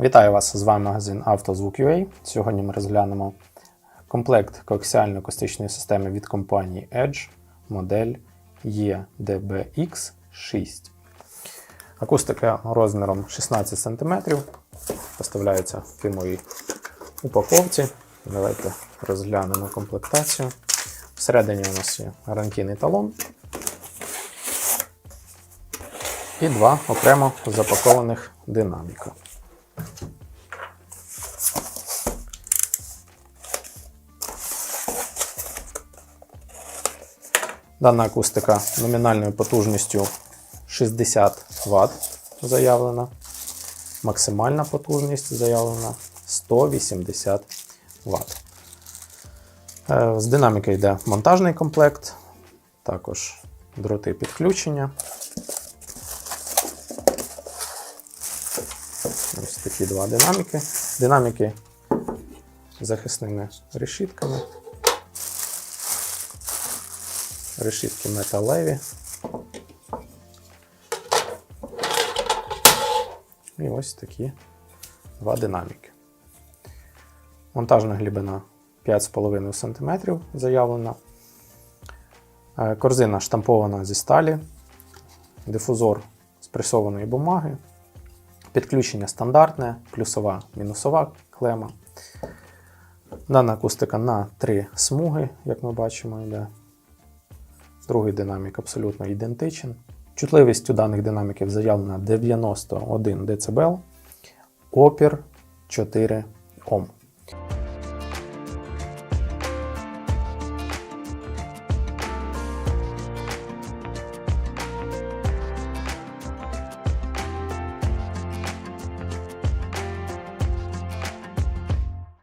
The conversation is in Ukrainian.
Вітаю вас! З вами магазин «Автозвук.UA». Сьогодні ми розглянемо комплект коаксіально-акустичної системи від компанії Edge, модель E EDBX6. Акустика розміром 16 см. Поставляється в фірмовій упаковці. Давайте розглянемо комплектацію. Всередині у нас є гарантійний талон і два окремо запакованих динаміка. Дана акустика номінальною потужністю 60 Вт заявлена. Максимальна потужність заявлена 180 Вт. З динаміки йде монтажний комплект, також дроти підключення. Ось такі два динаміки. Динаміки з захисними решітками. Решітки металеві. І ось такі два динаміки. Монтажна глибина 5,5 см заявлена. Е, Корзина штампована зі сталі, дифузор з пресованої бумаги, підключення стандартне, плюсова, мінусова клема. Дана акустика на три смуги, як ми бачимо, йде. Другий динамік абсолютно ідентичен. Чутливість у даних динаміків заявлена 91 дБ, опір 4 Ом.